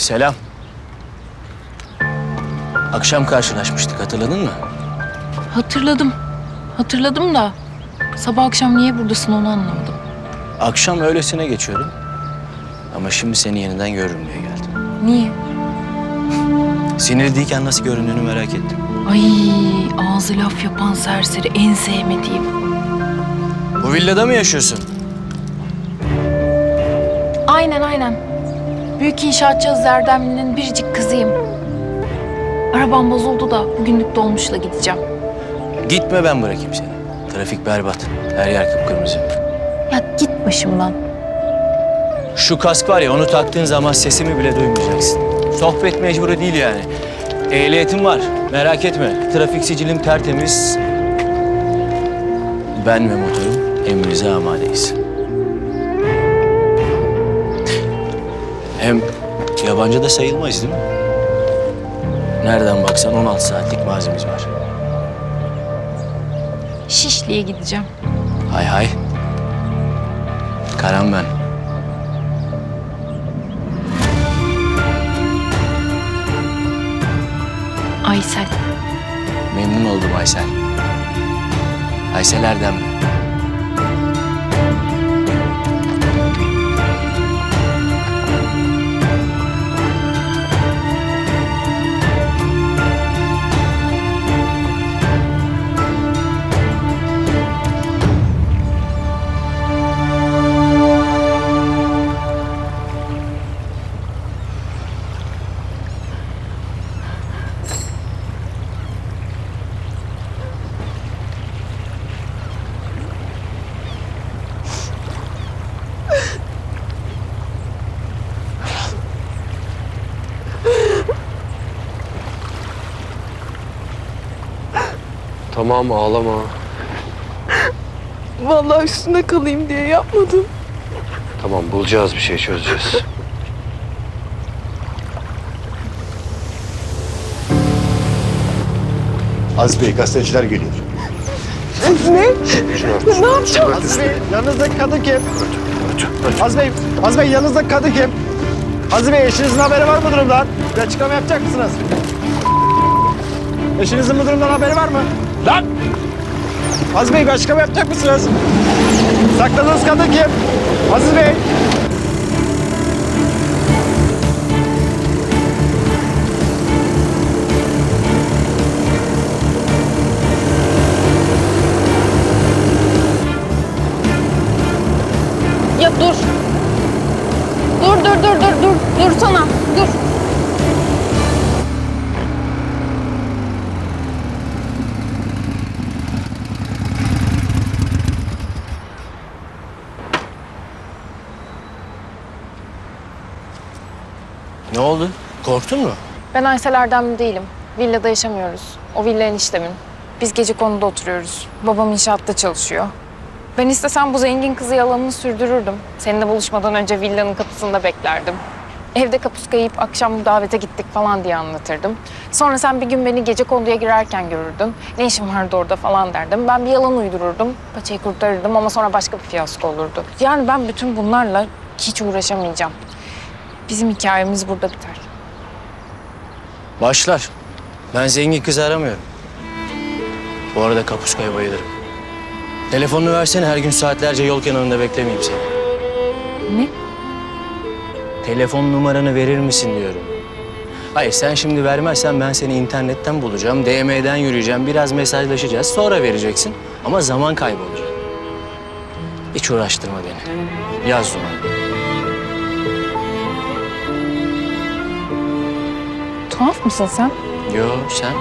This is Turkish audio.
Selam. Akşam karşılaşmıştık hatırladın mı? Hatırladım. Hatırladım da sabah akşam niye buradasın onu anlamadım. Akşam öylesine geçiyordum. Ama şimdi seni yeniden görürüm diye geldim. Niye? Sinirliyken nasıl göründüğünü merak ettim. Ay ağzı laf yapan serseri en sevmediğim. Bu villada mı yaşıyorsun? Aynen aynen. Büyük inşaatçı Aziz Erdemli'nin biricik kızıyım. Arabam bozuldu da bugünlük dolmuşla gideceğim. Gitme ben bırakayım seni. Trafik berbat. Her yer kıpkırmızı. Ya git başımdan. Şu kask var ya onu taktığın zaman sesimi bile duymayacaksın. Sohbet mecburu değil yani. Ehliyetim var. Merak etme. Trafik sicilim tertemiz. Ben ve motorum emrinize amadeyiz. Hem yabancı da sayılmayız değil mi? Nereden baksan 16 saatlik mazimiz var. Şişli'ye gideceğim. Hay hay. Karan ben. Aysel. Memnun oldum Aysel. Aysel Erdem Tamam ağlama. Vallahi üstünde kalayım diye yapmadım. Tamam bulacağız bir şey çözeceğiz. Aziz Bey gazeteciler geliyor. Ne? ne yapacağım? Aziz Bey yanınızdaki kadın kim? Aziz Bey, Aziz Bey yanınızdaki kadın kim? Aziz Bey eşinizin haberi var mı durumdan? Bir açıklama yapacak mısınız? Eşinizin bu durumdan haberi var mı? Lan! Aziz Bey bir açıklama yapacak mısınız? Sakladığınız kadın kim? Aziz Bey! Ya dur. Dur dur dur dur dur. Dur sana. Dur. Ne oldu? Korktun mu? Ben Aysel Erdemli değilim. Villada yaşamıyoruz. O villa eniştemin. Biz gece konuda oturuyoruz. Babam inşaatta çalışıyor. Ben istesem bu zengin kızı yalanını sürdürürdüm. Seninle buluşmadan önce villanın kapısında beklerdim. Evde kapuska yiyip akşam davete gittik falan diye anlatırdım. Sonra sen bir gün beni gece konduya girerken görürdün. Ne işin vardı orada falan derdim. Ben bir yalan uydururdum. Paçayı kurtarırdım ama sonra başka bir fiyasko olurdu. Yani ben bütün bunlarla hiç uğraşamayacağım. Bizim hikayemiz burada biter. Başlar. Ben zengin kızı aramıyorum. Bu arada kapuskaya bayılırım. Telefonunu versene her gün saatlerce yol kenarında beklemeyeyim seni. Ne? Telefon numaranı verir misin diyorum. Hayır sen şimdi vermezsen ben seni internetten bulacağım, DM'den yürüyeceğim, biraz mesajlaşacağız, sonra vereceksin. Ama zaman kaybı olacak. Hiç uğraştırma beni. Yaz numaranı. Tuhaf mısın sen? Yo sen?